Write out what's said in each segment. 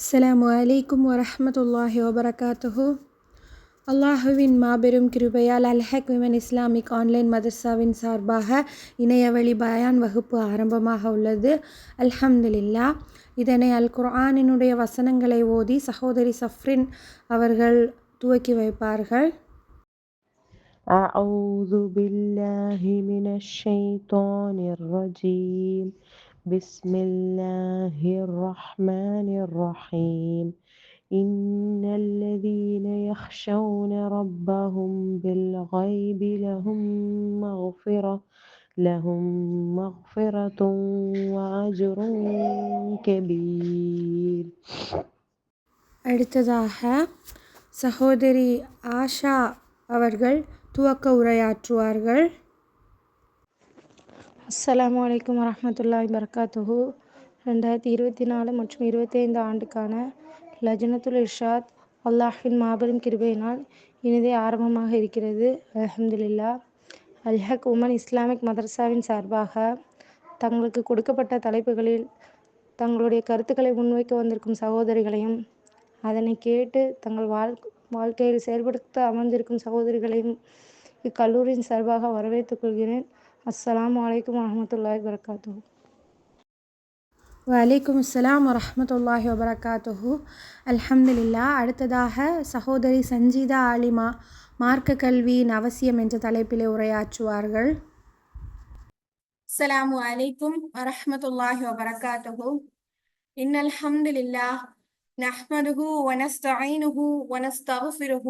அஸ்ஸலாமு அலைக்கும் வரஹ்மத்துல்லாஹி வபரகாத்துஹு அல்லாஹுவின் மாபெரும் கிருபையால் அல்ஹக் விமன் இஸ்லாமிக் ஆன்லைன் மதர்சாவின் சார்பாக இணையவழி பயான் வகுப்பு ஆரம்பமாக உள்ளது அல்ஹம்துலில்லா இதனை அல் குர்ஆனினுடைய வசனங்களை ஓதி சகோதரி சஃப்ரின் அவர்கள் துவக்கி வைப்பார்கள் أعوذ بالله من الشيطان الرجيم بسم الله الرحمن الرحيم إن الذين يخشون ربهم بالغيب لهم مغفرة لهم مغفرة وأجر كبير அடுத்ததாக சகோதரி ஆஷா அவர்கள் துவக்க உரையாற்றுவார்கள் அஸ்லாம் அலைக்கும் வரமத்துல்லாய் வரகாத்துஹு ரெண்டாயிரத்தி இருபத்தி நாலு மற்றும் இருபத்தைந்து ஆண்டுக்கான லஜனத்துல் இர்ஷாத் அல்லாஹின் மாபெரும் கிருபையினால் இனிதே ஆரம்பமாக இருக்கிறது. அலமதுல்லா அல்ஹக் உமன் இஸ்லாமிக் மதரசாவின் சார்பாக தங்களுக்கு கொடுக்கப்பட்ட தலைப்புகளில் தங்களுடைய கருத்துக்களை முன்வைக்க வந்திருக்கும் சகோதரிகளையும் அதனை கேட்டு தங்கள் வாழ் வாழ்க்கையில் செயல்படுத்த அமர்ந்திருக்கும் சகோதரிகளையும் இக்கல்லூரியின் சார்பாக வரவேற்றுக் கொள்கிறேன். அஸ்ஸலாமு அலைக்கும் வரஹ்மத்துல்லாஹி வரகாத்துஹு வலைக்கும் அஸ்ஸலாம் வரஹ்மத்துல்லாஹி வபரகாத்துஹு அல்ஹம்துலில்லா அடுத்ததாக சகோதரி சஞ்சீதா ஆலிமா மார்க்க கல்வியின் அவசியம் என்ற தலைப்பிலே உரையாற்றுவார்கள் السلام عليكم ورحمة الله وبركاته إن الحمد لله نحمده ونستعينه ونستغفره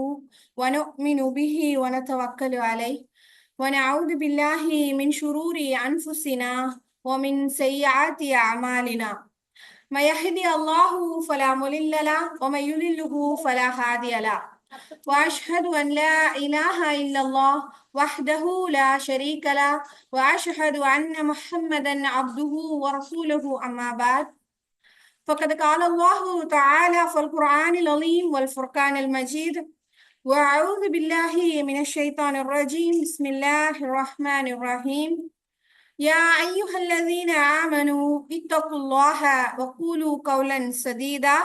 ونؤمن به ونتوكل عليه ونعوذ بالله من شرور أنفسنا ومن سيئات أعمالنا. ما يهدي الله فلا مضل له ومن يضلله فلا هادي له. وأشهد أن لا إله إلا الله وحده لا شريك له وأشهد أن محمدا عبده ورسوله. أما بعد فقد قال الله تعالى في القرآن العظيم والفرقان المجيد وأعوذ بالله من الشيطان الرجيم. بسم الله الرحمن الرحيم. يا أيها الذين آمنوا اتقوا الله وقولوا قولا سديدا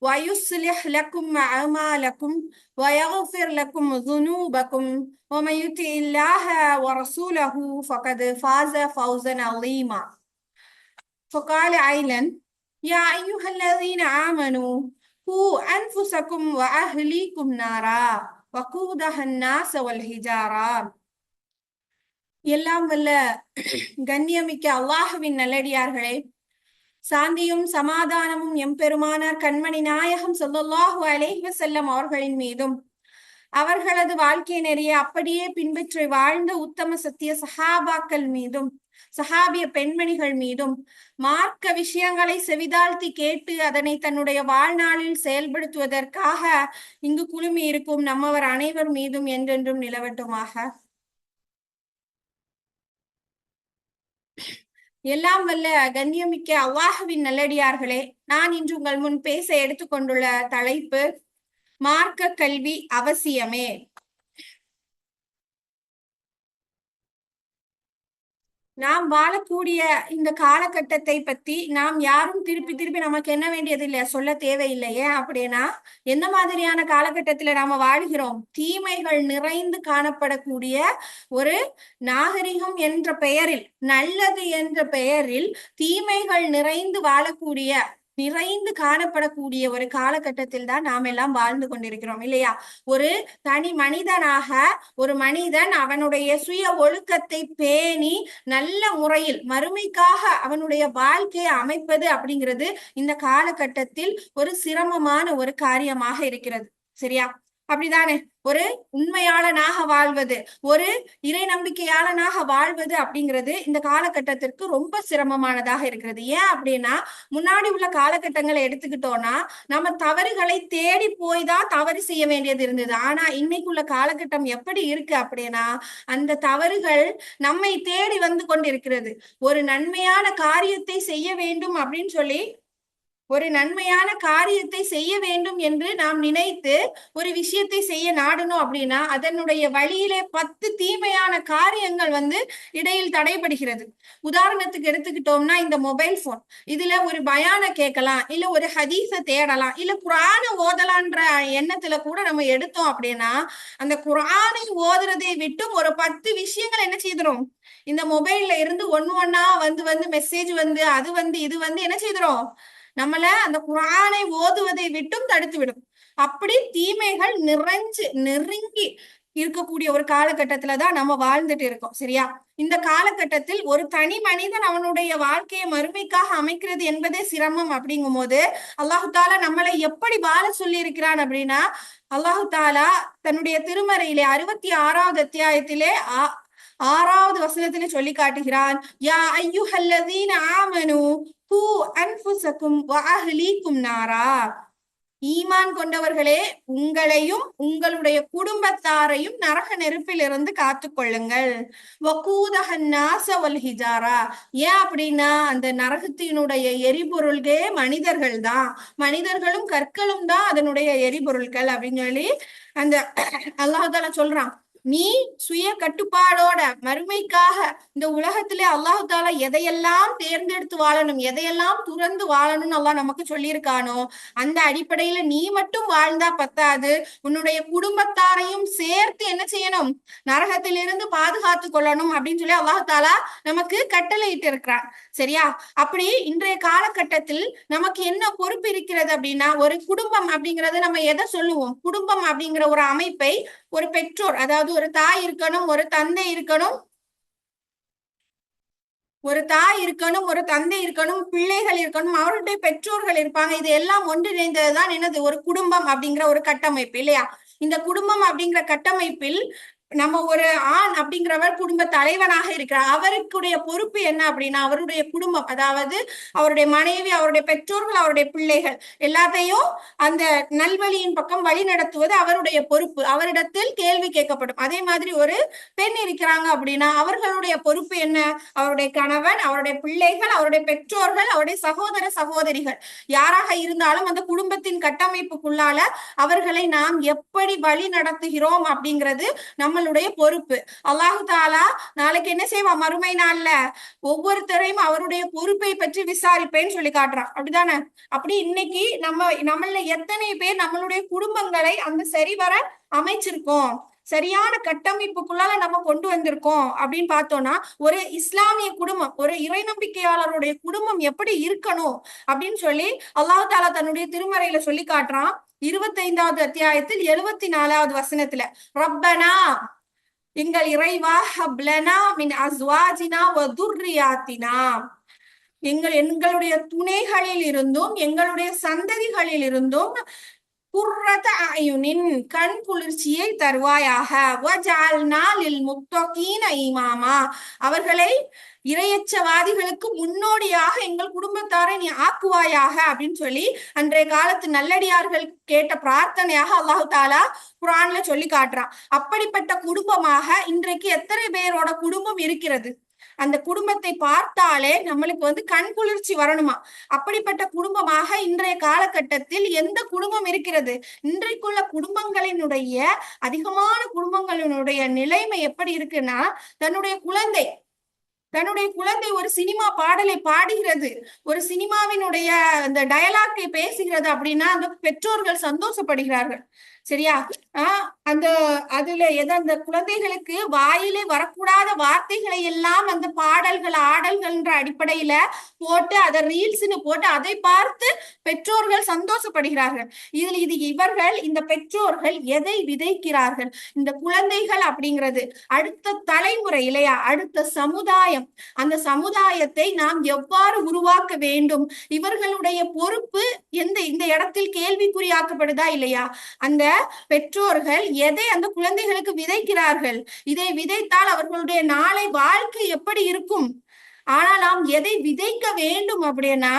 ويصلح لكم أعمالكم ويغفر لكم ذنوبكم. ومن يطع الله ورسوله فقد فاز فوزا عظيما. فقال أيضا يا أيها الذين آمنوا பூ அன்புசக்கும் வ அஹ்லீக்கும் நாரா வகூதஹன்னாஸ் எல்லாம் வல்ல கண்ணியமிக்க அல்லாஹுவின் நல்லடியார்களே சாந்தியும் சமாதானமும் எம்பெருமானார் கண்மணி நாயகம் சொல்லல்லாஹு அலேஹி செல்லம் அவர்களின் மீதும் அவர்களது வாழ்க்கை நெறிய அப்படியே பின்பற்றி வாழ்ந்த உத்தம சத்திய சஹாபாக்கள் மீதும் சஹாபிய பெண்மணிகள் மீதும் மார்க்க விஷயங்களை செவிதாழ்த்தி கேட்டு அதனை தன்னுடைய வாழ்நாளில் செயல்படுத்துவதற்காக இங்கு குழுமி இருக்கும் நம்மவர் அனைவர் மீதும் என்றென்றும் நிலவட்டுமாக. எல்லாம் வல்ல கண்ணியமிக்க அவ்வாஹவின் நல்லடியார்களே நான் இன்று உங்கள் முன் பேச எடுத்துக்கொண்டுள்ள தலைப்பு மார்க்க கல்வி அவசியமே. நாம் வாழக்கூடிய இந்த காலகட்டத்தை பத்தி நாம் யாரும் திருப்பி திருப்பி நமக்கு என்ன வேண்டியது இல்லையா? சொல்ல தேவையில்லையே. அப்படின்னா எந்த மாதிரியான காலகட்டத்துல நாம வாழ்கிறோம்? தீமைகள் நிறைந்து காணப்படக்கூடிய ஒரு நாகரிகம் என்ற பெயரில் நல்லது என்ற பெயரில் தீமைகள் நிறைந்து வாழக்கூடிய நிறைந்து காணப்படக்கூடிய ஒரு காலகட்டத்தில் தான் நாம் எல்லாம் வாழ்ந்து கொண்டிருக்கிறோம் இல்லையா? ஒரு தனி மனிதனாக ஒரு மனிதன் அவனுடைய சுய ஒழுக்கத்தை பேணி நல்ல முறையில் மறுமைக்காக அவனுடைய வாழ்க்கையை அமைப்பது அப்படிங்கிறது இந்த காலகட்டத்தில் ஒரு சிரமமான ஒரு காரியமாக இருக்கிறது சரியா? அப்படிதானே? ஒரு உண்மையாளனாக வாழ்வது ஒரு இறை நம்பிக்கையாளனாக வாழ்வது அப்படிங்கிறது இந்த காலகட்டத்திற்கு ரொம்ப சிரமமானதாக இருக்கிறது. ஏன் அப்படின்னா முன்னாடி உள்ள காலகட்டங்களை எடுத்துக்கிட்டோம்னா நம்ம தவறுகளை தேடி போய் தான் தவறு செய்ய வேண்டியது இருந்தது. ஆனா இன்னைக்கு உள்ள காலகட்டம் எப்படி இருக்கு அப்படின்னா அந்த தவறுகள் நம்மை தேடி வந்து கொண்டிருக்கிறது. ஒரு நன்மையான காரியத்தை செய்ய வேண்டும் அப்படின்னு சொல்லி ஒரு நன்மையான காரியத்தை செய்ய வேண்டும் என்று நாம் நினைத்து ஒரு விஷயத்தை செய்ய நாடணும் அப்படின்னா அதனுடைய வழியிலே பத்து தீமையான காரியங்கள் வந்து இடையில் தடைபடுகிறது. உதாரணத்துக்கு எடுத்துக்கிட்டோம்னா இந்த மொபைல் போன் இதுல ஒரு பயான கேட்கலாம் இல்ல ஒரு ஹதீஸ தேடலாம் இல்ல குரான ஓதலான்ற எண்ணத்துல கூட நம்ம எடுத்தோம் அப்படின்னா அந்த குரானை ஓதுறதை விட்டும் ஒரு பத்து விஷயங்கள் என்ன செய்திரும்? இந்த மொபைல்ல இருந்து ஒன்னு ஒன்னா வந்து வந்து மெசேஜ் வந்து அது வந்து இது வந்து என்ன செய்திரும்? நம்மள அந்த குரானை ஓதுவதை விட்டும் தடுத்து விடும். அப்படி தீமைகள் நிறைஞ்சு நெருங்கி இருக்கக்கூடிய ஒரு காலகட்டத்துல தான் நம்ம வாழ்ந்துட்டு இருக்கோம் சரியா? இந்த காலகட்டத்தில் ஒரு தனி மனிதன் அவனுடைய வாழ்க்கையை மறுமைக்காக அமைக்கிறது என்பதே சிரமம் அப்படிங்கும் போது அல்லாஹு தாலா நம்மளை எப்படி வாழ சொல்லி இருக்கிறான் அப்படின்னா அல்லாஹு தாலா தன்னுடைய திருமறையிலே அறுபத்தி ஆறாவது அத்தியாயத்திலே ஆ- ஆறாவது வசனத்திலே சொல்லி காட்டுகிறான் யா ஐயுஹல்லதீன் ஆமனு கூ அன்ஃபுசக்கும் வ நாரா. ஈமான் கொண்டவர்களே உங்களையும் உங்களுடைய குடும்பத்தாரையும் நரக நெருப்பிலிருந்து காத்துக்கொள்ளுங்கள் வக்கூதஹன் நாச ஹிஜாரா. ஏன் அப்படின்னா அந்த நரகத்தினுடைய எரிபொருள்கே மனிதர்கள் தான். மனிதர்களும் கற்களும் தான் அதனுடைய எரிபொருள்கள் அப்படின்னு சொல்லி அந்த அல்லாஹால சொல்றான். நீ சுய கட்டுப்பாடோட மறுமைக்காக இந்த உலகத்திலே அல்லாஹு தாலா எதையெல்லாம் தேர்ந்தெடுத்து வாழணும் எதையெல்லாம் துறந்து வாழணும்னு அல்லாஹ் நமக்கு சொல்லியிருக்கானோ அந்த அடிப்படையில நீ மட்டும் வாழ்ந்தா பத்தாது. உன்னுடைய குடும்பத்தாரையும் சேர்த்து என்ன செய்யணும்? நரகத்திலிருந்து பாதுகாத்து கொள்ளணும் அப்படின்னு சொல்லி அல்லாஹு தாலா நமக்கு கட்டளையிட்டு இருக்கிறான் சரியா? அப்படி இன்றைய காலகட்டத்தில் நமக்கு என்ன பொறுப்பு இருக்கிறது அப்படின்னா ஒரு குடும்பம் அப்படிங்கறது நம்ம எதை சொல்லுவோம்? குடும்பம் அப்படிங்கிற ஒரு அமைப்பை ஒரு பெற்றோர் அதாவது ஒரு தாய் இருக்கணும் ஒரு தந்தை இருக்கணும் ஒரு தாய் இருக்கணும் ஒரு தந்தை இருக்கணும் பிள்ளைகள் இருக்கணும் அவருடைய பெற்றோர்கள் இருப்பாங்க. இது எல்லாம் ஒன்றிணைந்ததுதான் என்னது? ஒரு குடும்பம் அப்படிங்கிற ஒரு கட்டமைப்பு இல்லையா? இந்த குடும்பம் அப்படிங்கிற கட்டமைப்பில் நம்ம ஒரு ஆண் அப்படிங்கிறவர் குடும்ப தலைவனாக இருக்கிறார். அவருக்குடைய பொறுப்பு என்ன அப்படின்னா அவருடைய குடும்பம் அதாவது அவருடைய மனைவி அவருடைய பெற்றோர்கள் அவருடைய பிள்ளைகள் எல்லாத்தையும் அந்த நல்வழியின் பக்கம் வழி நடத்துவது அவருடைய பொறுப்பு. அவரிடத்தில் கேள்வி கேட்கப்படும். அதே மாதிரி ஒரு பெண் இருக்கிறாங்க அப்படின்னா அவர்களுடைய பொறுப்பு என்ன? அவருடைய கணவன் அவருடைய பிள்ளைகள் அவருடைய பெற்றோர்கள் அவருடைய சகோதர சகோதரிகள். யாராக இருந்தாலும் அந்த குடும்பத்தின் கட்டமைப்புக்குள்ளால அவர்களை நாம் எப்படி வழி நடத்துகிறோம் அப்படிங்கிறது நம்ம அவர்களுடைய பொறுப்பு. அல்லாஹு தாலா நாளைக்கு என்ன செய்வான்? மறுமை நாள்ல ஒவ்வொருத்தரையும் அவருடைய பொறுப்பை பற்றி விசாரிப்பேன்னு சொல்லி காட்டுறான். அப்படிதானே அப்படி இன்னைக்கு நம்ம நம்மள எத்தனை பேர் நம்மளுடைய குடும்பங்களை அந்த சரிவர அமைச்சிருக்கோம்? சரியான கட்டமைப்புக்குள்ளால நம்ம கொண்டு வந்திருக்கோம் அப்படின்னு பார்த்தோம்னா ஒரு இஸ்லாமிய குடும்பம் ஒரு இறை நம்பிக்கையாளருடைய குடும்பம் எப்படி இருக்கணும் அப்படின்னு சொல்லி அல்லாஹு தாலா தன்னுடைய திருமறையில சொல்லி காட்டுறான். இருபத்தைந்தாவது அத்தியாயத்தில் எழுபத்தி நாலாவது வசனத்துல ரப்பனா எங்கள் இறைவா ஹப்லனா மின் அஸ்வாஜினா வதுர்ரியாத்தினா எங்கள் எங்களுடைய துணைகளில் இருந்தும் எங்களுடைய சந்ததிகளில் இருந்தும் குர்ரத அயுனின் கண் குளிர்ச்சியை தருவாயாக. வஜஅல்னா இமாமா. அவர்களை இரையச்சவாதிகளுக்கு முன்னோடியாக எங்கள் குடும்பத்தாரை நீ ஆக்குவாயாக அப்படின்னு சொல்லி அன்றைய காலத்து நல்லடியார்கள் கேட்ட பிரார்த்தனையாக அல்லாஹு தாலா குரான்ல சொல்லி காட்டுறான். அப்படிப்பட்ட குடும்பமாக இன்றைக்கு எத்தனை பேரோட குடும்பம் இருக்கிறது? அந்த குடும்பத்தை பார்த்தாலே நம்மளுக்கு வந்து கண் குளிர்ச்சி வரணுமா? அப்படிப்பட்ட குடும்பமாக இன்றைய காலகட்டத்தில் எந்த குடும்பம் இருக்கிறது? இன்றைக்குள்ள குடும்பங்களினுடைய அதிகமான குடும்பங்களினுடைய நிலைமை எப்படி இருக்குன்னா தன்னுடைய குழந்தை தன்னுடைய குழந்தை ஒரு சினிமா பாடலை பாடுகிறது. ஒரு சினிமாவினுடைய அந்த டயலாக்கை பேசுகிறது அப்படின்னா அந்த பெற்றோர்கள் சந்தோஷப்படுகிறார்கள். சரியா? ஆஹ் அந்த அதுல எதோ அந்த குழந்தைகளுக்கு வாயிலே வரக்கூடாத வார்த்தைகளை எல்லாம் அந்த பாடல்கள் ஆடல்கள்ன்ற அடிப்படையில போட்டு அதை ரீல்ஸ்னு போட்டு அதை பார்த்து பெற்றோர்கள் சந்தோஷப்படுகிறார்கள். இதில் இது இவர்கள் இந்த பெற்றோர்கள் எதை விதைக்கிறார்கள்? இந்த குழந்தைகள் அப்படிங்கிறது அடுத்த தலைமுறை இல்லையா? அடுத்த சமுதாயம். அந்த சமுதாயத்தை நாம் எவ்வாறு உருவாக்க வேண்டும்? இவர்களுடைய பொறுப்பு எந்த இந்த இடத்தில் கேள்விக்குறியாக்கப்படுதா இல்லையா? அந்த பெற்றோர்கள் எதை அந்த குழந்தைகளுக்கு விதைக்கிறார்கள்? இதை விதைத்தால் அவர்களுடைய நாளை வாழ்க்கை எப்படி இருக்கும்? ஆனால் நாம் எதை விதைக்க வேண்டும் அப்படின்னா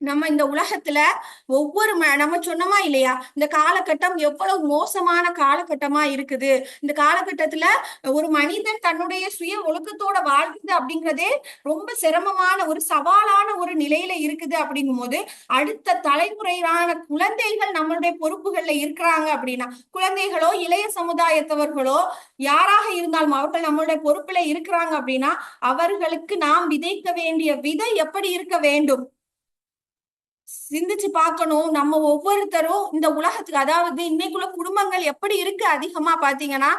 நம்ம இந்த உலகத்துல ஒவ்வொரு ம- நம்ம சொன்னோமா இல்லையா? இந்த காலகட்டம் எவ்வளவு மோசமான காலகட்டமா இருக்குது. இந்த காலகட்டத்துல ஒரு மனிதன் தன்னுடைய சுய ஒழுக்கத்தோட வாழ்றது அப்படிங்கிறதே ரொம்ப சிரமமான ஒரு சவாலான ஒரு நிலையில இருக்குது அப்படிங்கும்போது அடுத்த தலைமுறையான குழந்தைகள் நம்மளுடைய பொறுப்புகள்ல இருக்கிறாங்க அப்படின்னா குழந்தைகளோ இளைய சமுதாயத்தவர்களோ யாராக இருந்தாலும் அவர்கள் நம்மளுடைய பொறுப்புல இருக்கிறாங்க அப்படின்னா அவர்களுக்கு நாம் விதைக்க வேண்டிய விதை எப்படி இருக்க வேண்டும்? சிந்திச்சு பார்க்கணும். நம்ம ஒவ்வொருத்தரும் இந்த உலகத்துக்கு அதாவது இன்னைக்குள்ள குடும்பங்கள் எப்படி இருக்கு அதிகமா பாத்தீங்கன்னா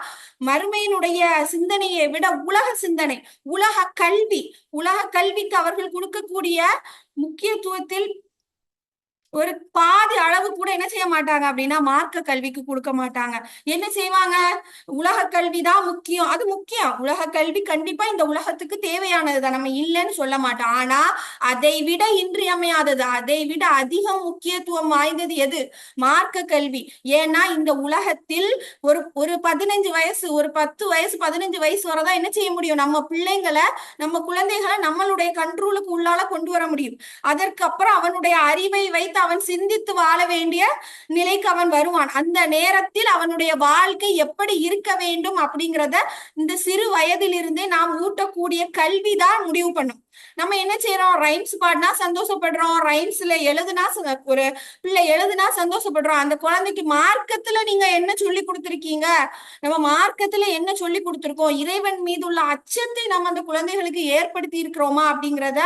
மறுமையினுடைய சிந்தனையை விட உலக சிந்தனை உலக கல்வி உலக கல்விக்கு அவர்கள் கொடுக்கக்கூடிய முக்கியத்துவத்தில் ஒரு பாதி அளவு கூட என்ன செய்ய மாட்டாங்க அப்படின்னா மார்க்க கல்விக்கு கொடுக்க மாட்டாங்க. என்ன செய்வாங்க? உலக கல்வி தான் முக்கியம். அது முக்கியம். உலக கல்வி கண்டிப்பா இந்த உலகத்துக்கு தேவையானதுதான் நம்ம இல்லைன்னு சொல்ல மாட்டோம். ஆனா அதை விட இன்றியமையாதது அதை விட அதிக முக்கியத்துவம் வாய்ந்தது எது? மார்க்க கல்வி. ஏன்னா இந்த உலகத்தில் ஒரு ஒரு பதினஞ்சு வயசு ஒரு பத்து வயசு பதினஞ்சு வயசு வரதான் என்ன செய்ய முடியும்? நம்ம பிள்ளைங்களை நம்ம குழந்தைகளை நம்மளுடைய கண்ட்ரோலுக்கு உள்ளால கொண்டு வர முடியும். அதற்கு அப்புறம் அவனுடைய அறிவை வைத்து அவன் சிந்தித்து வாழ வேண்டிய நிலைக்கு அவன் வருவான். அந்த நேரத்தில் அவனுடைய வாழ்க்கை எப்படி இருக்க வேண்டும் அப்படிங்கிறத இந்த சிறு வயதிலிருந்தே நாம் ஊட்டக்கூடிய கல்விதான் முடிவு பண்ணும். நம்ம என்ன செய்யறோம் ரைம்ஸ் பாடினா சந்தோஷப்படுறோம். ரைம்ஸ்ல எழுதுனா ஒரு பிள்ளை எழுதுனா சந்தோஷப்படுறோம். அந்த குழந்தைக்கு மார்க்கத்துல நீங்க என்ன சொல்லி கொடுத்துருக்கீங்க? நம்ம மார்க்கத்துல என்ன சொல்லி கொடுத்துருக்கோம்? இறைவன் மீது உள்ள அச்சத்தை நம்ம அந்த குழந்தைகளுக்கு ஏற்படுத்தி இருக்கிறோமா? அப்படிங்கிறத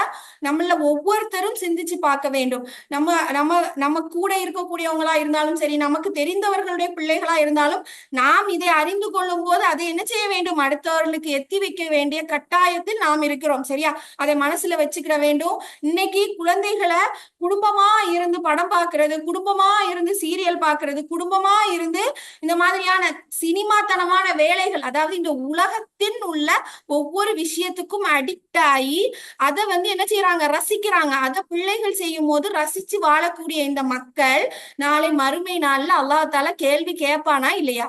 நம்மள ஒவ்வொருத்தரும் சிந்திச்சு பார்க்க வேண்டும். நம்ம நம்ம நம்ம கூட இருக்கக்கூடியவங்களா இருந்தாலும் சரி நமக்கு தெரிந்தவர்களுடைய பிள்ளைகளா இருந்தாலும் நாம் இதை அறிந்து கொள்ளும் போது அதை என்ன செய்ய வேண்டும்? அடுத்தவர்களுக்கு எத்தி வைக்க வேண்டிய கட்டாயத்தில் நாம் இருக்கிறோம். சரியா? அதை மனசுல வச்சுக்கிற வேண்டும். இன்னைக்கு குழந்தைகளை குடும்பமா இருந்து படம் பாக்குறது குடும்பமா இருந்து சீரியல் பாக்குறது குடும்பமா இருந்து இந்த மாதிரியான சினிமாத்தனமான வேலைகள் அதாவது இந்த உலகத்தின் உள்ள ஒவ்வொரு விஷயத்துக்கும் அடிக்ட் ஆகி அதை வந்து என்ன செய்யறாங்க ரசிக்கிறாங்க. அதை பிள்ளைகள் செய்யும் போது ரசிச்சு வாழக்கூடிய இந்த மக்கள் நாளை மறுமை நாள்ல அல்லாஹால கேள்வி கேட்பானா இல்லையா?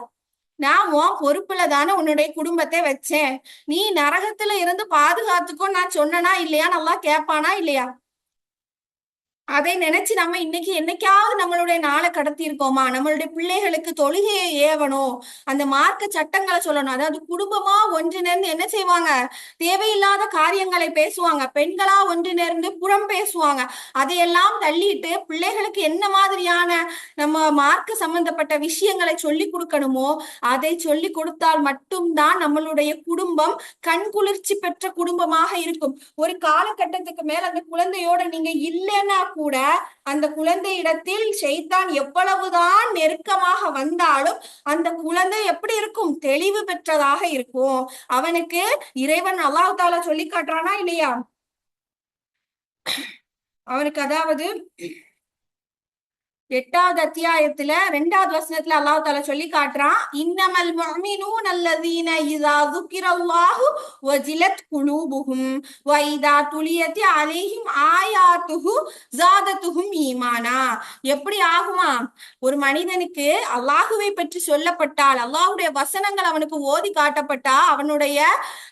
நான் உன் பொறுப்புல தானே உன்னுடைய குடும்பத்தை வச்சேன். நீ நரகத்துல இருந்து பாதுகாத்துக்கோ நான் சொன்னனா இல்லையா நல்லா கேட்பானா இல்லையா? அதை நினைச்சு நம்ம இன்னைக்கு என்னைக்காவது நம்மளுடைய நாளை கடத்தி இருக்கோமா நம்மளுடைய பிள்ளைகளுக்கு தொழுகையை ஏவணும். அந்த மார்க்க சட்டங்களை சொல்லணும். அதாவது குடும்பமா ஒன்றிணைந்து என்ன செய்வாங்க? தேவையில்லாத காரியங்களை பேசுவாங்க. பெண்களா ஒன்றிணைந்து புறம் பேசுவாங்க. அதையெல்லாம் தள்ளிட்டு பிள்ளைகளுக்கு என்ன மாதிரியான நம்ம மார்க்க சம்பந்தப்பட்ட விஷயங்களை சொல்லி கொடுக்கணுமோ அதை சொல்லி கொடுத்தால் மட்டும்தான் நம்மளுடைய குடும்பம் கண் குளிர்ச்சி பெற்ற குடும்பமாக இருக்கும். ஒரு காலகட்டத்துக்கு மேல அந்த குழந்தையோட நீங்க இல்லைன்னா கூட அந்த குழந்தையிடத்தில் செய்தான் எவ்வளவுதான் நெருக்கமாக வந்தாலும் அந்த குழந்தை எப்படி இருக்கும்? தெளிவு பெற்றதாக இருக்கும். அவனுக்கு இறைவன் அல்லாஹ் தாலா சொல்லி காட்டுறானா இல்லையா? அவனுக்கு அதாவது எட்டாவது அத்தியாயத்துல ரெண்டாவது வசனத்துல அல்லாஹ் தால சொல்லி காட்டுறான். இன்னமல் முஃமினூன அல்லதீன இதா ذுக்கிரல்லாஹு வஜிலத் குலூபுஹும் வ இதா துலியத் அலைஹிம் ஆயாத்துஹு ஜாதத்துஹும் ஈமானா. எப்படி ஆகுமா? ஒரு மனிதனுக்கு அல்லாஹுவை பற்றி சொல்லப்பட்டால் அல்லாஹுடைய வசனங்கள் அவனுக்கு ஓதி காட்டப்பட்டா அவனுடைய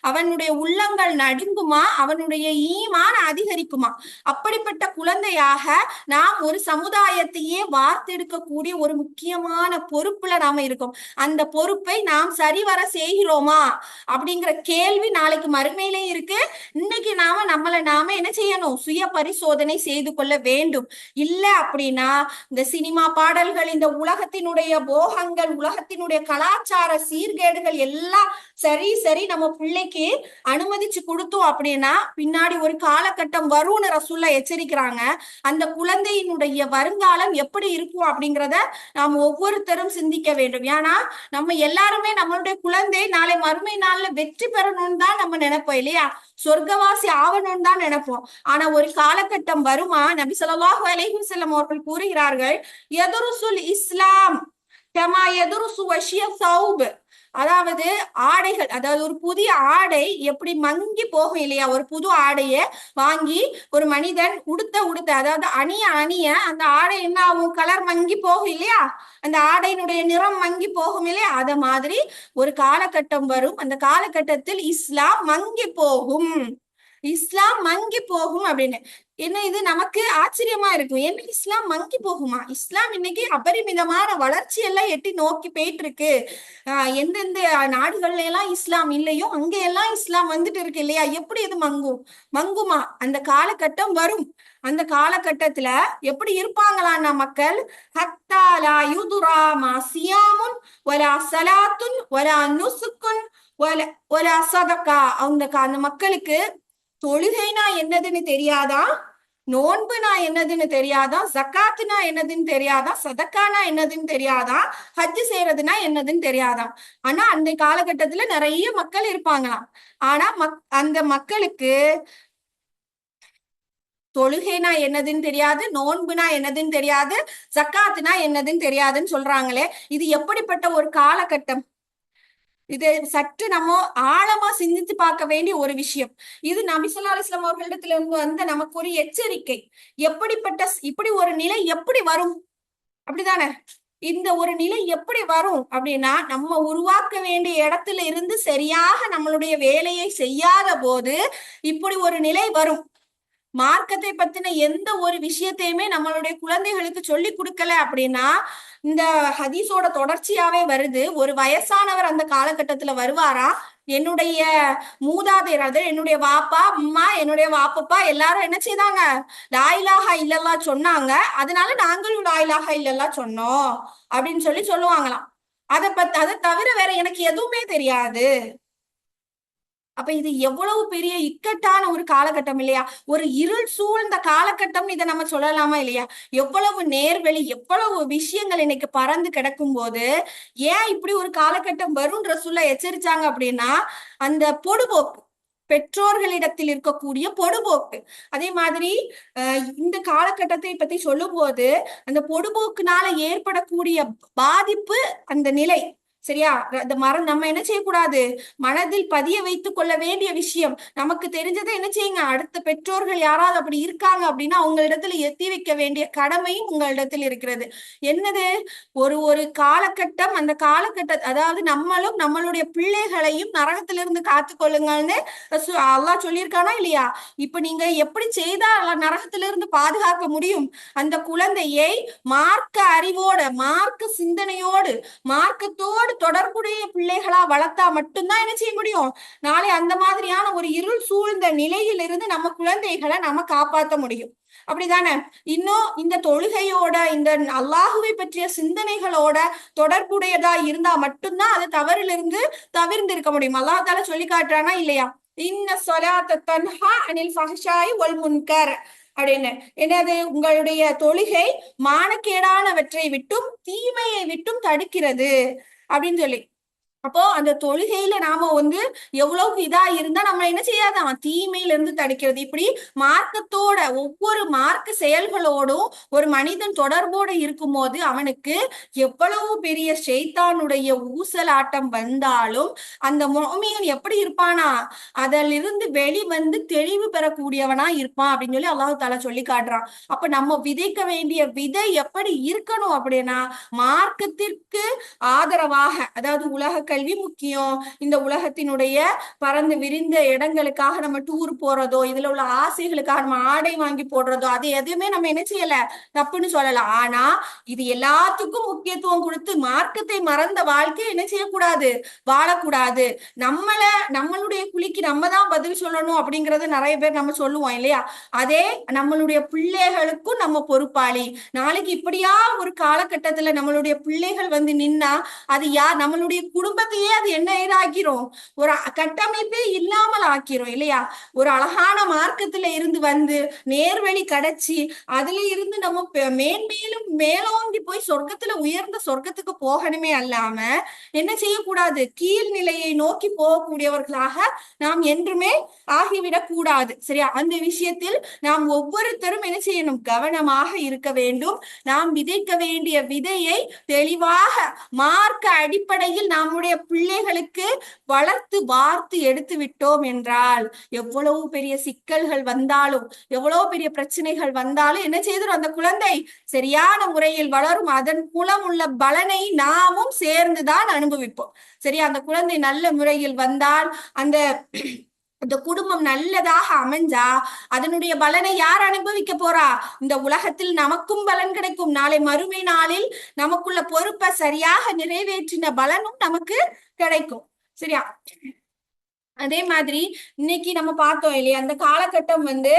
அவனுடைய உள்ளங்கள் நடுங்குமா? அவனுடைய ஈமான் அதிகரிக்குமா? அப்படிப்பட்ட குழந்தையாக நாம் ஒரு சமுதாயத்தையே வார்த்தெடுக்கக்கூடிய ஒரு முக்கியமான பொறுப்புல நாம இருக்கோம். அந்த பொறுப்பை நாம் சரிவர செய்கிறோமா? அப்படிங்கிற கேள்வி நாளைக்கு மறுமையிலே இருக்கு. இன்னைக்கு நாம நம்மளை நாம என்ன செய்யணும்? சுய பரிசோதனை செய்து கொள்ள வேண்டும். இல்ல அப்படின்னா இந்த சினிமா பாடல்கள் இந்த உலகத்தினுடைய போகங்கள் உலகத்தினுடைய கலாச்சார சீர்கேடுகள் எல்லாம் சரி சரி நம்ம பிள்ளைக்கு அனுமதிச்சு கொடுத்தோம் அப்படின்னா பின்னாடி ஒரு காலகட்டம் வரும்னு ரசூல்லா எச்சரிக்கிறாங்க. அந்த குழந்தையினுடைய வருங்காலம் எப்ப எப்படி இருக்கும் அப்படிங்கிறத நாம் ஒவ்வொருத்தரும் சிந்திக்க வேண்டும். ஏன்னா நம்ம எல்லாருமே நம்மளுடைய குழந்தை நாளை மறுமை நாள்ல வெற்றி பெறணும்னு தான் நம்ம நினைப்போம் இல்லையா? சொர்க்கவாசி ஆவணும்னு தான் நினைப்போம். ஆனா ஒரு காலகட்டம் வருமா? நபி ஸல்லல்லாஹு அலைஹி வஸல்லம் அவர்கள் கூறுகிறார்கள் எதுருசுல் இஸ்லாம் கமா எதுருசு வஷிய சௌப் அதாவது ஆடைகள் அதாவது ஒரு புதிய ஆடை எப்படி மங்கி போகும் இல்லையா? ஒரு புது ஆடைய வாங்கி ஒரு மனிதன் உடுத்த உடுத்த அதாவது அணிய அணிய அந்த ஆடை என்ன ஆகும்? கலர் மங்கி போகும் இல்லையா? அந்த ஆடையினுடைய நிறம் மங்கி போகும் இல்லையா? அத மாதிரி ஒரு காலகட்டம் வரும். அந்த காலகட்டத்தில் இஸ்லாம் மங்கி போகும். இஸ்லாம் மங்கி போகும் அப்படின்னு. என்ன இது? நமக்கு ஆச்சரியமா இருக்கும். என்ன? இஸ்லாம் மங்கி போகுமா? இஸ்லாம் இன்னைக்கு அபரிமிதமான வளர்ச்சி எல்லாம் எட்டி நோக்கி போயிட்டு இருக்கு ஆஹ் எந்தெந்த நாடுகள்ல எல்லாம் இஸ்லாம் இல்லையோ அங்க எல்லாம் இஸ்லாம் வந்துட்டு இருக்கு இல்லையா? எப்படி இது மங்கும் மங்குமா? அந்த காலகட்டம் வரும். அந்த காலகட்டத்துல எப்படி இருப்பாங்களான்னா மக்கள்? ஹத்தாலா யூதுரா யுதுரா மா சியாமுன் வலா சலாத்துன் வலா நுசுக்குன் ஒரு ஒரு சதக்கா. அவங்க அந்த மக்களுக்கு தொழுகைனா என்னதுன்னு தெரியாதா? நோன்புனா என்னதுன்னு தெரியாதா? ஜக்காத்துனா என்னதுன்னு தெரியாதா? சதக்கானா என்னதுன்னு தெரியாதா? ஹஜ்ஜு செய்யறதுனா என்னதுன்னு தெரியாதா? ஆனா அந்த காலகட்டத்துல நிறைய மக்கள் இருப்பாங்களாம். ஆனா மக் அந்த மக்களுக்கு தொழுகைனா என்னதுன்னு தெரியாது நோன்புனா என்னதுன்னு தெரியாது ஜக்காத்துனா என்னதுன்னு தெரியாதுன்னு சொல்றாங்களே. இது எப்படிப்பட்ட ஒரு காலகட்டம்? இது சற்று நம்ம ஆழமா சிந்தித்து பார்க்க வேண்டிய ஒரு விஷயம். இது நபிசுல்லா ஸல்லல்லாஹு அவர்களிடத்துல இருந்து வந்த நமக்கு ஒரு எச்சரிக்கை. எப்படிப்பட்ட இப்படி ஒரு நிலை எப்படி வரும்? அப்படிதானே? இந்த ஒரு நிலை எப்படி வரும்? அப்படின்னா நம்ம உருவாக்க வேண்டிய இடத்துல இருந்து சரியாக நம்மளுடைய வேலையை செய்யாத போது இப்படி ஒரு நிலை வரும். மார்க்கத்தை பத்தின எந்த ஒரு விஷயத்தையுமே நம்மளுடைய குழந்தைகளுக்கு சொல்லி கொடுக்கல அப்படின்னா இந்த ஹதீஸோட தொடர்ச்சியாவே வருது. ஒரு வயசானவர் அந்த காலகட்டத்துல வருவாரா? என்னுடைய மூதாதையர் அது என்னுடைய வாப்பா அம்மா என்னுடைய வாப்பப்பா எல்லாரும் என்ன செய்தாங்க? லாயிலாக இல்லல்லா சொன்னாங்க. அதனால நாங்களும் லாயிலாக இல்லல்லா சொன்னோம் அப்படின்னு சொல்லி சொல்லுவாங்களாம். அதை பத்தி அதை தவிர வேற எனக்கு எதுவுமே தெரியாது. அப்ப இது எவ்வளவு பெரிய இக்கட்டான ஒரு காலகட்டம் இல்லையா? ஒரு இருள் சூழ்ந்த காலகட்டம் இதை நம்ம சொல்லலாமா இல்லையா? எவ்வளவு நேர்வழி எவ்வளவு விஷயங்கள் இன்னைக்கு பறந்து கிடக்கும் போது ஏன் இப்படி ஒரு காலகட்டம் வரும்ன்ற சொல்ல எச்சரிச்சாங்க அப்படின்னா அந்த பொடுபோக்கு பெற்றோர்களிடத்தில் இருக்கக்கூடிய பொடுபோக்கு. அதே மாதிரி இந்த காலகட்டத்தை பத்தி சொல்லும்போது அந்த பொடுபோக்குனால ஏற்படக்கூடிய பாதிப்பு அந்த நிலை. சரியா? அந்த மரம் நம்ம என்ன செய்யக்கூடாது? மனதில் பதிய வைத்துக் கொள்ள வேண்டிய விஷயம். நமக்கு தெரிஞ்சதை என்ன செய்யுங்க? அடுத்த பெற்றோர்கள் யாராவது அப்படி இருக்காங்க அப்படின்னா அவங்களிடத்துல எத்தி வைக்க வேண்டிய கடமையும் உங்களிடத்தில் இருக்கிறது. என்னது? ஒரு ஒரு காலகட்டம் அந்த காலகட்ட அதாவது நம்மளும் நம்மளுடைய பிள்ளைகளையும் நரகத்திலிருந்து காத்து கொள்ளுங்கள்னு அல்லா சொல்லியிருக்கானா இல்லையா? இப்ப நீங்க எப்படி செய்தா நரகத்திலிருந்து பாதுகாக்க முடியும்? அந்த குழந்தையை மார்க்க அறிவோட மார்க்க சிந்தனையோடு மார்க்கத்தோடு தொடர்புடைய பிள்ளைகளா வளர்த்தா மட்டும்தான் என்ன செய்ய முடியும்? நாளை அந்த மாதிரியான ஒரு இருள் சூழ்ந்த நிலையிலிருந்து நம்ம குழந்தைகளை நம்ம காப்பாத்த முடியும். அப்படிதானே? இன்னும் இந்த தொழுகையோட இந்த அல்லாஹுவை பற்றிய சிந்தனைகளோட தொடர்புடையதா இருந்தா மட்டும்தான் அது தவறிலிருந்து தவிர்ந்து இருக்க முடியும். அல்லாஹ் தால சொல்லி காட்டுறானா இல்லையா? இன்ன சொலாத்த தன்ஹா அனில் முன்கர் அப்படின்னு. என்னது? உங்களுடைய தொழுகை மானக்கேடானவற்றை விட்டும் தீமையை விட்டும் தடுக்கிறது. அப்படின்னு சொல்லி அப்போ அந்த தொழுகையில நாம வந்து எவ்வளவு இதா இருந்தா நம்ம என்ன செய்யாதான் தீமையில இருந்து தடுக்கிறது. இப்படி மார்க்கத்தோட ஒவ்வொரு மார்க்க செயல்களோடும் ஒரு மனிதன் தொடர்போடு இருக்கும்போது அவனுக்கு எவ்வளவு பெரிய ஷைத்தானுடைய ஊசலாட்டம் வந்தாலும் அந்த மோமியன் எப்படி இருப்பானா? அதிலிருந்து வெளிவந்து தெளிவு பெறக்கூடியவனா இருப்பான் அப்படின்னு சொல்லி அல்லாஹு தாலா சொல்லி காட்டுறான். அப்ப நம்ம விதைக்க வேண்டிய விதை எப்படி இருக்கணும் அப்படின்னா மார்க்கத்திற்கு ஆதரவாக அதாவது உலக கல்வி முக்கியம். இந்த உலகத்தினுடைய பறந்து விரிந்த இடங்களுக்காக நம்ம டூர் போறதோ இதுல உள்ள ஆசைகளுக்காக நம்ம ஆடை வாங்கி போடுறதோ அது எதுவுமே நம்ம என்ன செய்யல? தப்புன்னு சொல்லலாம் ஆனா இது எல்லாத்துக்கும் முக்கியத்துவம் கொடுத்து மார்க்கத்தை மறந்த வாழ்க்கை என்ன செய்யக்கூடாது? வாழக்கூடாது. நம்மள நம்மளுடைய குழிக்கு நம்ம தான் பதில் சொல்லணும் அப்படிங்கறது நிறைய பேர் நம்ம சொல்லுவோம் இல்லையா? அதே நம்மளுடைய பிள்ளைகளுக்கும் நம்ம பொறுப்பாளி. நாளைக்கு இப்படியா ஒரு காலகட்டத்துல நம்மளுடைய பிள்ளைகள் வந்து நின்னா அது யார்? நம்மளுடைய குடும்ப குடும்பத்தையே அது என்ன ஆக்கிரும் ஒரு கட்டமைப்பே இல்லாமல் ஆக்கிரும் இல்லையா? ஒரு அழகான மார்க்கத்துல இருந்து வந்து நேர்வழி கிடைச்சி அதுல இருந்து நம்ம மேன்மேலும் மேலோங்கி போய் சொர்க்கத்துல உயர்ந்த சொர்க்கத்துக்கு போகணுமே அல்லாம என்ன செய்யக்கூடாது? கீழ்நிலையை நோக்கி போகக்கூடியவர்களாக நாம் என்றுமே ஆகிவிடக் கூடாது சரியா? அந்த விஷயத்தில் நாம் ஒவ்வொருத்தரும் என்ன செய்யணும்? கவனமாக இருக்க வேண்டும். நாம் விதைக்க வேண்டிய விதையை தெளிவாக மார்க்க அடிப்படையில் நம்முடைய பிள்ளைகளுக்கு வளர்த்து வார்த்து எடுத்து விட்டோம் என்றால் எவ்வளவு பெரிய சிக்கல்கள் வந்தாலும் எவ்வளவு பெரிய பிரச்சனைகள் வந்தாலும் என்ன செய்திடும் அந்த குழந்தை சரியான முறையில் வளரும். அதன் மூலம் உள்ள பலனை நாமும் சேர்ந்துதான் அனுபவிப்போம். சரியா? அந்த குழந்தை நல்ல முறையில் வந்தால் அந்த இந்த குடும்பம் நல்லதாக அமைஞ்சா அதனுடைய பலனை யார் அனுபவிக்க போறா? இந்த உலகத்தில் நமக்கும் பலன் கிடைக்கும். நாளை மறுமை நாளில் நமக்குள்ள பொறுப்பை சரியாக நிறைவேற்றின பலனும் நமக்கு கிடைக்கும். சரியா? அதே மாதிரி இன்னைக்கு நம்ம பார்த்தோம் இல்லையா? அந்த காலகட்டம் வந்து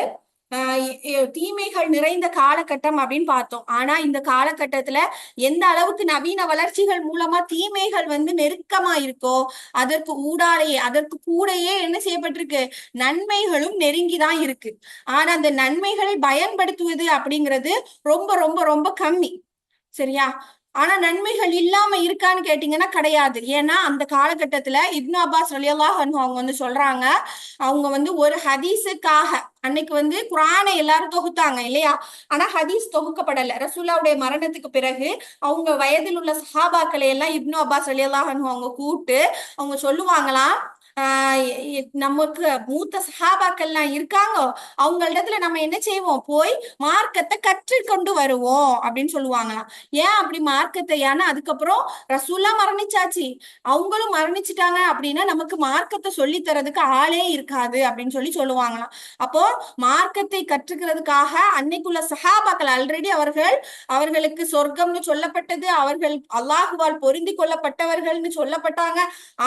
தீமைகள் நிறைந்த காலகட்டம் அப்படின்னு பார்த்தோம். ஆனா இந்த காலகட்டத்துல எந்த அளவுக்கு நவீன வளர்ச்சிகள் மூலமா தீமைகள் வந்து நெருக்கமா இருக்கோ அதற்கு ஊடாலேயே அதற்கு கூடயே என்ன செய்யப்பட்டிருக்கு? நன்மைகளும் நெருங்கிதான் இருக்கு. ஆனா அந்த நன்மைகளை பயன்படுத்துவது அப்படிங்கிறது ரொம்ப ரொம்ப ரொம்ப கம்மி. சரியா? ஆனா நன்மைகள் இல்லாம இருக்கான்னு கேட்டீங்கன்னா கிடையாது. ஏன்னா அந்த காலகட்டத்துல இப்னு அப்பாஸ் ரலியல்லாஹு அவங்க வந்து சொல்றாங்க அவங்க வந்து ஒரு ஹதீஸுக்காக அன்னைக்கு வந்து குரானை எல்லாரும் தொகுத்தாங்க இல்லையா? ஆனா ஹதீஸ் தொகுக்கப்படல. ரசூல்லாவுடைய மரணத்துக்கு பிறகு அவங்க வயதில் உள்ள சஹாபாக்களை எல்லாம் இப்னு அப்பாஸ் ரலியல்லாஹு அவங்க கூப்பிட்டு அவங்க சொல்லுவாங்களாம் நமக்கு மூத்த சஹாபாக்கள்லாம் இருக்காங்க அவங்க இடத்துல நம்ம என்ன செய்வோம்? போய் மார்க்கத்தை கற்றுக்கொண்டு வருவோம் அப்படின்னு சொல்லுவாங்களாம். ஏன் அப்படி மார்க்கத்தை? ஏன்னா அதுக்கப்புறம் ரசூல்லா மரணிச்சாச்சு. அவங்களும் மரணிச்சிட்டாங்க அப்படின்னா நமக்கு மார்க்கத்தை சொல்லி தரதுக்கு ஆளே இருக்காது அப்படின்னு சொல்லி சொல்லுவாங்களாம். அப்போ மார்க்கத்தை கற்றுக்கிறதுக்காக அன்னைக்குள்ள சஹாபாக்கள் ஆல்ரெடி அவர்கள் அவர்களுக்கு சொர்க்கம்னு சொல்லப்பட்டது அவர்கள் அல்லாஹுவால் பொருந்தி கொள்ளப்பட்டவர்கள்னு சொல்லப்பட்டாங்க.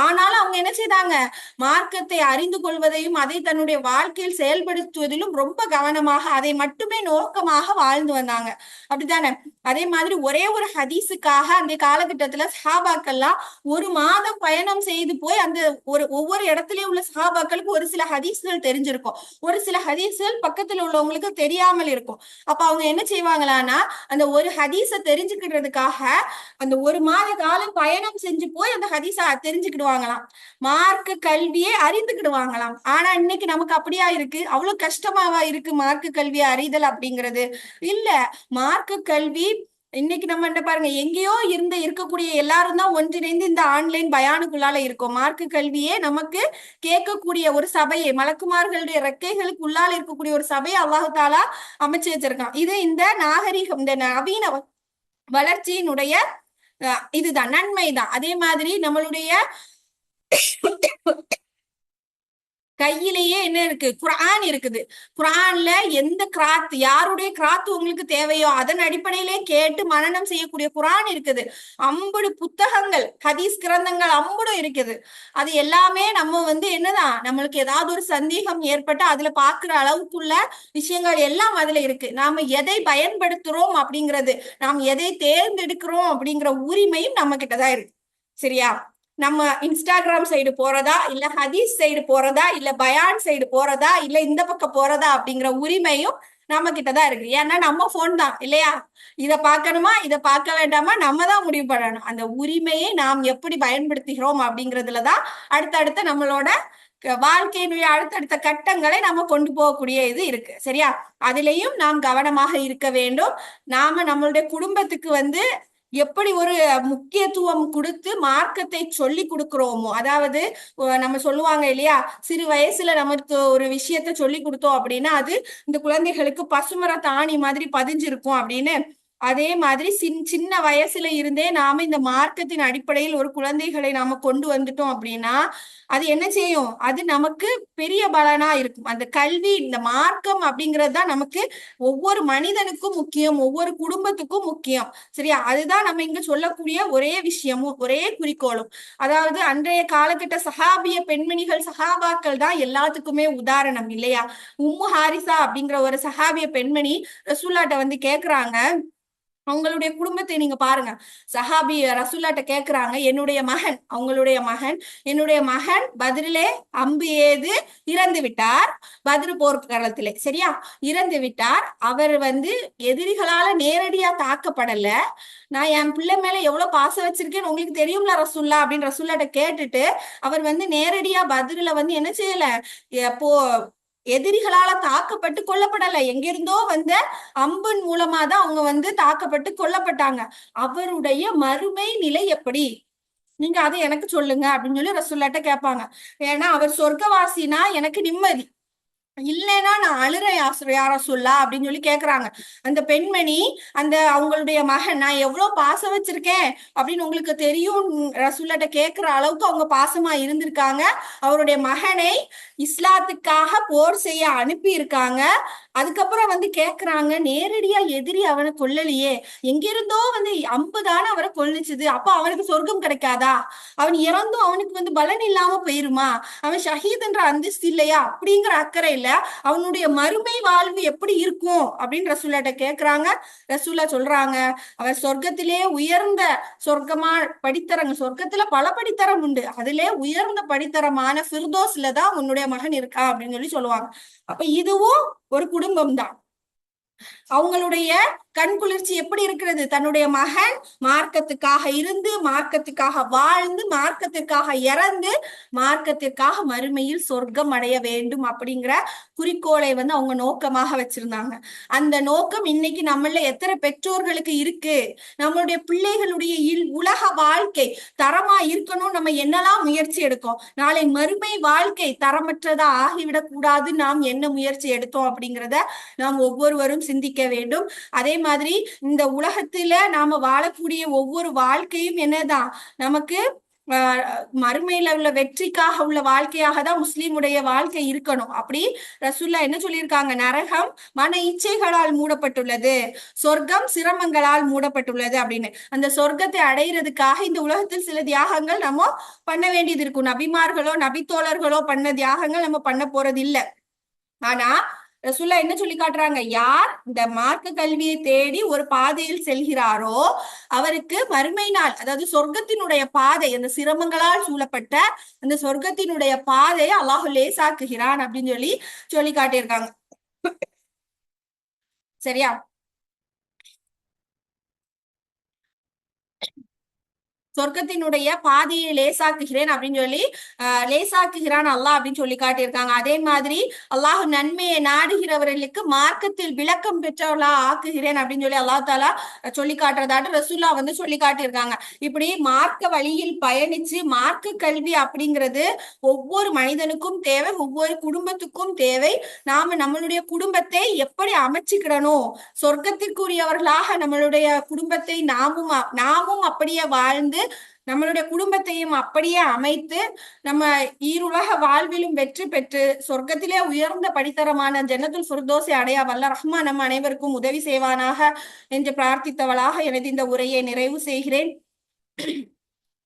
ஆனாலும் அவங்க என்ன செய்தாங்க? மார்க்கத்தை அறிந்து கொள்வதையும் அதை தன்னுடைய வாழ்க்கையில் செயல்படுத்துவதிலும் ரொம்ப கவனமாக அதை மட்டுமே நோக்கமாக வாழ்ந்து வந்தாங்க. அப்படித்தானே? அதே மாதிரி ஒரே ஒரு ஹதீஸுக்காக அந்த காலகட்டத்துல சஹாபாக்கள்லாம் ஒரு மாதம் பயணம் செய்து போய் அந்த ஒரு ஒவ்வொரு இடத்துலயும் உள்ள சஹாபாக்களுக்கு ஒரு சில ஹதீஸ்கள் தெரிஞ்சிருக்கும். ஒரு சில ஹதீஸ்கள் பக்கத்துல உள்ளவங்களுக்கு தெரியாமல் இருக்கும். அப்ப அவங்க என்ன செய்வாங்களான்னா அந்த ஒரு ஹதீஸை தெரிஞ்சுக்கிறதுக்காக அந்த ஒரு மாத காலம் பயணம் செஞ்சு போய் அந்த ஹதீஸை தெரிஞ்சுக்கிடுவாங்களாம். மார்க்க கல்வியை அறிந்துக்கிடுவாங்களாம். ஆனா இன்னைக்கு நமக்கு அப்படியா இருக்கு? அவ்வளவு கஷ்டமாவா இருக்கு மார்க்கு கல்வியை அறிதல் அப்படிங்கிறது? இல்ல மார்க்கு கல்வி இன்னைக்கு நம்ம என்ன பாருங்க எங்கேயோ இருந்து இருக்கக்கூடிய எல்லாரும் தான் ஒன்றிணைந்து இந்த ஆன்லைன் பயானுக்குள்ளால இருக்கோம். மார்க்கு கல்வியே நமக்கு கேட்கக்கூடிய ஒரு சபையை மலக்குமார்களுடைய ரெக்கைகளுக்கு உள்ளால இருக்கக்கூடிய ஒரு சபையை அல்லாஹு தாலா அமைச்சு வச்சிருக்கான். இது இந்த நாகரிகம் இந்த நவீன வளர்ச்சியினுடைய அஹ், இதுதான் நன்மைதான். அதே மாதிரி நம்மளுடைய கையிலேயே என்ன இருக்கு? குரான் இருக்குது. குரான்ல எந்த கிராத் யாருடைய கிராத் உங்களுக்கு தேவையோ அதன் அடிப்படையிலே கேட்டு மனனம் செய்யக்கூடிய குரான் இருக்குது. அம்புடு புத்தகங்கள் ஹதீஸ் கிரந்தங்கள் அம்புடும் இருக்குது. அது எல்லாமே நம்ம வந்து என்னதான் நம்மளுக்கு ஏதாவது ஒரு சந்தேகம் ஏற்பட்டு அதுல பாக்குற அளவுக்குள்ள விஷயங்கள் எல்லாம் அதுல இருக்கு. நாம எதை பயன்படுத்துறோம் அப்படிங்கிறது நாம் எதை தேர்ந்தெடுக்கிறோம் அப்படிங்கிற உரிமையும் நம்ம கிட்டதான் இருக்கு. சரியா? நம்ம இன்ஸ்டாகிராம் சைடு போறதா? இல்ல ஹதீஸ் சைடு போறதா? இல்ல பயான் சைடு போறதா? இல்ல இந்த பக்கம் போறதா? அப்படிங்கிற உரிமையும் நம்ம கிட்டதான் இருக்கு. ஏன்னா நம்ம போன் தான் இல்லையா? இத பார்க்கணுமா? இத பார்க்க வேண்டாமா? நம்ம தான் முடிவு பண்ணணும். அந்த உரிமையை நாம் எப்படி பயன்படுத்துகிறோம் அப்படிங்கறதுலதான் அடுத்தடுத்த நம்மளோட க- வாழ்க்கையினுடைய அடுத்தடுத்த கட்டங்களை நம்ம கொண்டு போகக்கூடிய இது இருக்கு. சரியா? அதிலையும் நாம் கவனமாக இருக்க வேண்டும். நாம நம்மளுடைய குடும்பத்துக்கு வந்து எப்படி ஒரு முக்கியத்துவம் கொடுத்து மார்க்கத்தை சொல்லி கொடுக்கிறோமோ அதாவது நம்ம சொல்லுவாங்க இல்லையா சிறு வயசுல நமக்கு ஒரு விஷயத்த சொல்லி கொடுத்தோம் அப்படின்னா அது இந்த குழந்தைகளுக்கு பசுமர தாணி மாதிரி பதிஞ்சிருக்கும் அப்படின்னு அதே மாதிரி சின் சின்ன வயசுல இருந்தே நாம இந்த மார்க்கத்தின் அடிப்படையில் ஒரு குழந்தைகளை நாம கொண்டு வந்துட்டோம் அப்படின்னா அது என்ன செய்யும்? அது நமக்கு பெரிய பலனா இருக்கும். அந்த கல்வி இந்த மார்க்கம் அப்படிங்கிறது தான் நமக்கு ஒவ்வொரு மனிதனுக்கும் முக்கியம் ஒவ்வொரு குடும்பத்துக்கும் முக்கியம். சரியா? அதுதான் நம்ம இங்க சொல்லக்கூடிய ஒரே விஷயமும் ஒரே குறிக்கோளும். அதாவது அன்றைய காலகட்ட சஹாபிய பெண்மணிகள் சஹாபாக்கள் தான் எல்லாத்துக்குமே உதாரணம் இல்லையா? உம்மு ஹாரிசா அப்படிங்கிற ஒரு சஹாபிய பெண்மணி ரசூல்லாட்ட வந்து கேக்குறாங்க அவங்களுடைய குடும்பத்தை நீங்க பாருங்க. சஹாபி ரசூல்லாட்ட கேக்குறாங்க என்னுடைய மகன் அவங்களுடைய மகன் என்னுடைய மகன் பதிலே அம்பு ஏது? இறந்து விட்டார். பதிரு போர்க்களத்திலே சரியா? இறந்து விட்டார். அவர் வந்து எதிரிகளால நேரடியா தாக்கப்படல. நான் என் பிள்ளை மேல எவ்வளவு பாசம் வச்சிருக்கேன்னு உங்களுக்கு தெரியும்ல ரசூல்லா அப்படின்னு ரசூல்லாட்ட கேட்டுட்டு அவர் வந்து நேரடியா பதிரில வந்து என்ன செய்யல? போ எதிரிகளால தாக்கப்பட்டு கொல்லப்படல. எங்கிருந்தோ வந்த அம்பன் மூலமா தான் அவங்க வந்து தாக்கப்பட்டு கொல்லப்பட்டாங்க. அவருடைய மறுமை நிலை எப்படி? நீங்க அதை எனக்கு சொல்லுங்க அப்படின்னு சொல்லி ரசுல்லாட்ட கேட்பாங்க. ஏன்னா அவர் சொர்க்கவாசினா எனக்கு நிம்மதி. இல்லைன்னா நான் அழுறேன் யார யார சொல்லா அப்படின்னு சொல்லி கேக்குறாங்க. அந்த பெண்மணி அந்த அவங்களுடைய மகன் நான் எவ்வளவு பாசம் வச்சிருக்கேன் அப்படின்னு உங்களுக்கு தெரியும். ரசூல்லாட்ட கேக்குற அளவுக்கு அவங்க பாசமா இருந்திருக்காங்க. அவருடைய மகனை இஸ்லாத்துக்காக போர் செய்ய அனுப்பி இருக்காங்க அதுக்கப்புறம் வந்து கேக்குறாங்க நேரடியா எதிரி அவனை கொல்லலையே. எங்கிருந்தோ வந்து அம்புதானே அவரை கொல்லுச்சுது. அப்ப அவனுக்கு சொர்க்கம் கிடைக்காதா? அவன் இறந்தும் அவனுக்கு வந்து பலன் இல்லாம போயிருமா? அவன் ஷஹீத்ன்ற அந்தஸ்து இல்லையா? அப்படிங்கிற அக்கறை இல்ல அவனுடைய மறுமை வாழ்வு எப்படி இருக்கும்? அப்படின்னு ரசூல்லாட்ட கேக்குறாங்க. ரசூல்லா சொல்றாங்க அவர் சொர்க்கத்திலே உயர்ந்த சொர்க்கமா படித்தரங்க சொர்க்கத்துல பல படித்தரம் உண்டு. அதிலே உயர்ந்த படித்தரமான ஃபிர்தோஸ்ல தான் உன்னுடைய மகன் இருக்கா? அப்படின்னு சொல்லி சொல்லுவாங்க. அப்ப இதுவும் ஒரு குடும்பம் தான் அவங்களுடைய கண் குளிர்ச்சி எப்படி இருக்கிறது? தன்னுடைய மகன் மார்க்கத்துக்காக இருந்து மார்க்கத்துக்காக வாழ்ந்து மார்க்கத்திற்காக இறந்து மார்க்கத்திற்காக மறுமையில் சொர்க்கம் அடைய வேண்டும் அப்படிங்கிற குறிக்கோளை வந்து அவங்க நோக்கமாக வச்சிருந்தாங்க. அந்த நோக்கம் இன்னைக்கு நம்மள எத்தனை பெற்றோர்களுக்கு இருக்கு? நம்மளுடைய பிள்ளைகளுடைய உலக வாழ்க்கை தரமா இருக்கணும் நம்ம என்னெல்லாம் முயற்சி எடுக்கோம்? நாளை மறுமை வாழ்க்கை தரமற்றதா ஆகிவிடக் கூடாது நாம் என்ன முயற்சி எடுத்தோம் அப்படிங்கிறத நாம் ஒவ்வொருவரும் சிந்திக்க வேண்டும். அதே மாதிரி இந்த உலகத்துல நாம வாழக்கூடிய ஒவ்வொரு வாழ்க்கையும் என்னதான்? நமக்கு மறுமையில உள்ள வெற்றிக்காக உள்ள வாழ்க்கையாக தான் முஸ்லீமுடைய வாழ்க்கை இருக்கணும். அப்படி ரசுல்லா என்ன சொல்லியிருக்காங்க? நரகம் மன இச்சைகளால் மூடப்பட்டுள்ளது. சொர்க்கம் சிரமங்களால் மூடப்பட்டுள்ளது அப்படின்னு. அந்த சொர்க்கத்தை அடையிறதுக்காக இந்த உலகத்தில் சில தியாகங்கள் நம்ம பண்ண வேண்டியது இருக்கும். நபிமார்களோ நபித்தோழர்களோ பண்ண தியாகங்கள் நம்ம பண்ண போறது இல்லை ஆனா ரசுல்லா என்ன சொல்லி காட்டுறாங்க? யார் இந்த மார்க்க கல்வியை தேடி ஒரு பாதையில் செல்கிறாரோ அவருக்கு மறுமை நாள் அதாவது சொர்க்கத்தினுடைய பாதை அந்த சிரமங்களால் சூழப்பட்ட அந்த சொர்க்கத்தினுடைய பாதையை அல்லாஹு லேசாக்குகிறான் அப்படின்னு சொல்லி சொல்லி காட்டியிருக்காங்க. சரியா? சொர்க்கத்தினுடைய பாதியை லேசாக்குகிறேன் அப்படின்னு சொல்லி அஹ் லேசாக்குகிறான் அல்லாஹ் அப்படின்னு சொல்லி காட்டியிருக்காங்க. அதே மாதிரி அல்லாஹ் நன்மையை நாடுகிறவர்களுக்கு மார்க்கத்தில் விளக்கம் பெற்றவர்களா ஆக்குகிறேன் அப்படின்னு சொல்லி அல்லாஹ் தாலா சொல்லி காட்டுறதாட்டு ரசூல்லா வந்து சொல்லி காட்டியிருக்காங்க. இப்படி மார்க்க வழியில் பயணிச்சு மார்க்க கல்வி அப்படிங்கிறது ஒவ்வொரு மனிதனுக்கும் தேவை ஒவ்வொரு குடும்பத்துக்கும் தேவை. நாம நம்மளுடைய குடும்பத்தை எப்படி அமைச்சுக்கிடணும்? சொர்க்கத்திற்குரியவர்களாக நம்மளுடைய குடும்பத்தை நாமும் நாமும் அப்படியே வாழ்ந்து நம்மளுடைய குடும்பத்தையும் அப்படியே அமைத்து நம்ம ஈருலக வாழ்விலும் வெற்றி பெற்று சொர்க்கத்திலே உயர்ந்த படித்தரமான ஜன்னத்துல் சுர்தோசை அடைய வல்ல ரஹ்மா நம் அனைவருக்கும் உதவி செய்வானாக என்று பிரார்த்தித்தவளாக எனது இந்த உரையை நிறைவு செய்கிறேன்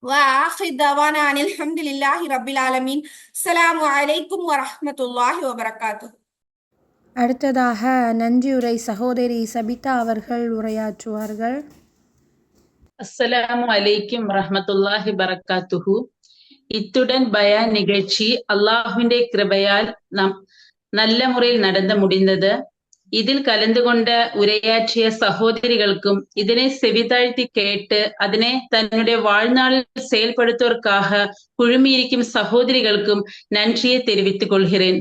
وآخر دعوانا عن الحمد لله رب العالمين السلام عليكم ورحمة الله وبركاته அடுத்ததாக நன்றியுரை சகோதரி சபிதா அவர்கள் உரையாற்றுவார்கள் அஸ்ஸலாமு அலைக்கும் ரஹமத்துல்லாஹி பரக்காத்துஹு இத்துடன் பயான் நிகழ்ச்சி அல்லாஹுவிന്റെ கிருபையால் நம் நல்ல முறையில் நடந்து முடிந்தது இதில் கலந்து கொண்ட உரையாற்றிய சகோதரிகளுக்கும் இதனை செவிதாழ்த்தி கேட்டு அதனை தன்னுடைய வாழ்நாளில் செயல்படுத்துவதற்காக குழுமியிருக்கும் சகோதரிகளுக்கும் நன்றியை தெரிவித்துக் கொள்கிறேன்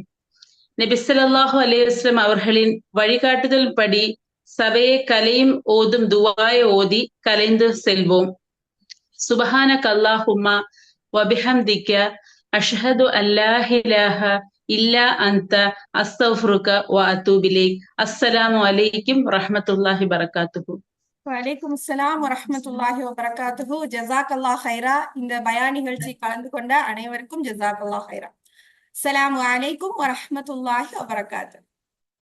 நபிசல்லாஹு அலையுஸ்லம் அவர்களின் வழிகாட்டுதல் படி சபையை கலையும் ஓதும் துவாய ஓதி கலைந்து செல்வோம் சுபஹான கல்லாஹுமா வபிஹம்திக்க அஷ்ஹது அல்லாஹிலாஹ இல்லா அந்த அஸ்தஃப்ருக வ அத்தூபிலேக் அஸ்ஸலாமு அலைக்கும் ரஹமத்துல்லாஹி பரகாத்துஹு வலைக்கும் அஸ்ஸலாம் வரஹமத்துல்லாஹி வபரகாத்துஹு ஜசாக் அல்லாஹ் ஹைரா இந்த பயா நிகழ்ச்சி கலந்து கொண்ட அனைவருக்கும் ஜசாக் அல்லாஹ் ஹைரா அஸ்ஸலாமு அலைக்கும் வரஹமத்துல்லாஹி வபரகாத்துஹு